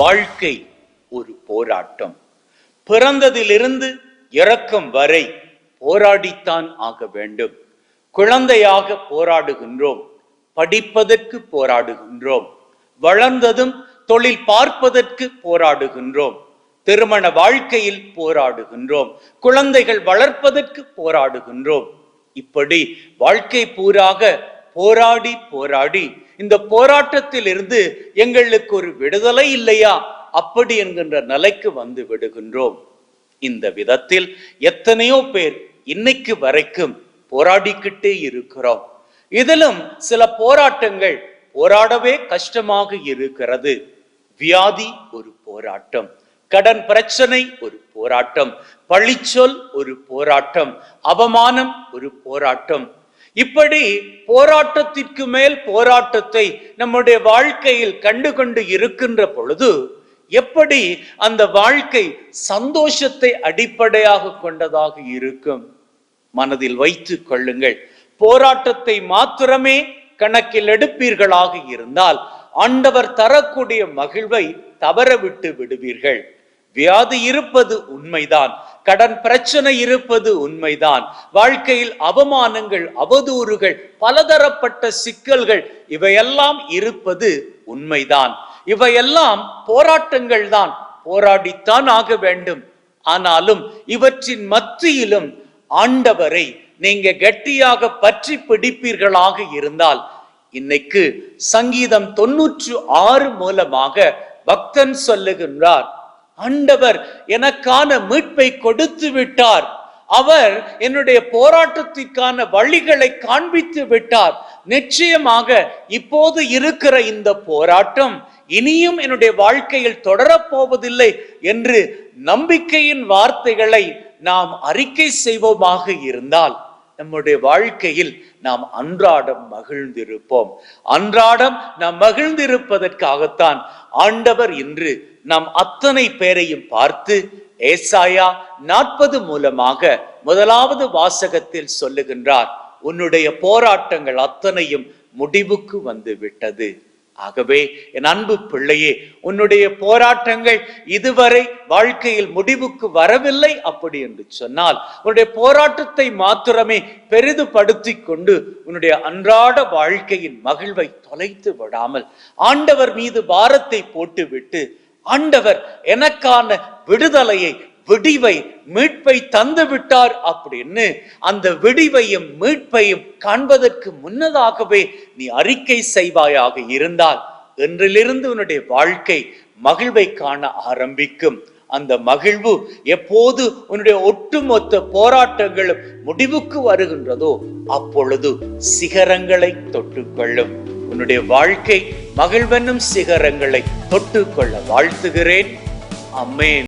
வாழ்க்கை ஒரு போராட்டம். பிறந்ததிலிருந்து இறக்கம் வரை போராடித்தான் ஆக வேண்டும். குழந்தையாக போராடுகின்றோம் படிப்பதற்கு போராடுகின்றோம் வளர்ந்ததும் தொழில் பார்ப்பதற்கு போராடுகின்றோம் திருமண வாழ்க்கையில் போராடுகின்றோம் குழந்தைகள் வளர்ப்பதற்கு போராடுகின்றோம். இப்படி வாழ்க்கை பூராக போராடி போராடி இந்த போராட்டத்தில் இருந்து எங்களுக்கு ஒரு விடுதலை இல்லையா? அப்படி என்கின்ற நிலைக்கு வந்து விடுகின்றோம். இந்த விதத்தில் எத்தனையோ பேர் இன்னைக்கு வரைக்கும் போராடிக்கிட்டே இருக்கிறோம். இதிலும் சில போராட்டங்கள் போராடவே கஷ்டமாக இருக்கிறது. வியாதி ஒரு போராட்டம் கடன் பிரச்சனை ஒரு போராட்டம் பழிச்சொல் ஒரு போராட்டம் அவமானம் ஒரு போராட்டம் இப்படி போராட்டத்திற்கு மேல் போராட்டத்தை நம்முடைய வாழ்க்கையில் கண்டு கொண்டு இருக்கின்ற பொழுது எப்படி அந்த வாழ்க்கை சந்தோஷத்தை அடிப்படையாக கொண்டதாக இருக்கும்? மனதில் வைத்துக் கொள்ளுங்கள். போராட்டத்தை மாத்திரமே கணக்கில் எடுப்பீர்களாக இருந்தால் ஆண்டவர் தரக்கூடிய மகிழ்வை தவறவிட்டு விடுவீர்கள். வியாதி இருப்பது உண்மைதான். கடன் பிரச்சனை இருப்பது உண்மைதான். வாழ்க்கையில் அவமானங்கள் அவதூறுகள் பலதரப்பட்ட சிக்கல்கள் இவையெல்லாம் இருப்பது உண்மைதான். இவையெல்லாம் போராட்டங்கள் தான். போராடித்தான் ஆக வேண்டும். ஆனாலும் இவற்றின் மத்தியிலும் ஆண்டவரை நீங்க கெட்டியாக பற்றி பிடிப்பீர்களாக இருந்தால் இன்னைக்கு சங்கீதம் தொன்னூற்று ஆறு மூலமாக பக்தன் சொல்லுகின்றார் ஆண்டவர் எனக்கான மீட்பை கொடுத்து விட்டார். அவர் என்னுடைய போராட்டத்திற்கான வழிகளை காண்பித்து விட்டார். நிச்சயமாக இப்போது இருக்கிற இந்த போராட்டம் இனியும் என்னுடைய வாழ்க்கையில் தொடரப்போவதில்லை என்று நம்பிக்கையின் வார்த்தைகளை நாம் அறிக்கை செய்வோமாக இருந்தால் நம்முடைய வாழ்க்கையில் நாம் அன்றாடம் மகிழ்ந்திருப்போம். அன்றாடம் நாம் மகிழ்ந்திருப்பதற்காகத்தான் ஆண்டவர் இன்று நாம் அத்தனை பேரையும் பார்த்து ஏசாயா நாற்பது மூலமாக முதலாவது வாசகத்தில் சொல்லுகின்றார் உன்னுடைய போராட்டங்கள் அத்தனையும் முடிவுக்கு வந்து விட்டது. ஆகவே என் அன்பு பிள்ளையே உன்னுடைய போராட்டங்கள் இதுவரை வாழ்க்கையில் முடிவுக்கு வரவில்லை அப்படி என்று சொன்னால் உன்னுடைய போராட்டத்தை மாத்திரமே பெரிதுபடுத்தி கொண்டு உன்னுடைய அன்றாட வாழ்க்கையின் மகிழ்வை தொலைத்து விடாமல் ஆண்டவர் மீது பாரத்தை போட்டுவிட்டு ஆண்டவர் எனக்கான விடுதலையை விடிவை மீட்பை தந்து விட்டார் அப்படின்னு அந்த விடிவையும் மீட்பையும் காண்பதற்கு முன்னதாகவே நீ அறிக்கை செய்வாயாக இருந்தால் என்றிலிருந்து உன்னுடைய வாழ்க்கை மகிழ்வை காண ஆரம்பிக்கும். அந்த மகிழ்வு எப்போது உன்னுடைய ஒட்டுமொத்த போராட்டங்களும் முடிவுக்கு வருகின்றதோ அப்பொழுது சிகரங்களை தொட்டுக்கொள்ளும். உன்னுடைய வாழ்க்கை மகிழ்வென்னும் சிகரங்களை தொட்டுக்கொள்ள வாழ்த்துகிறேன். அம்மேன்.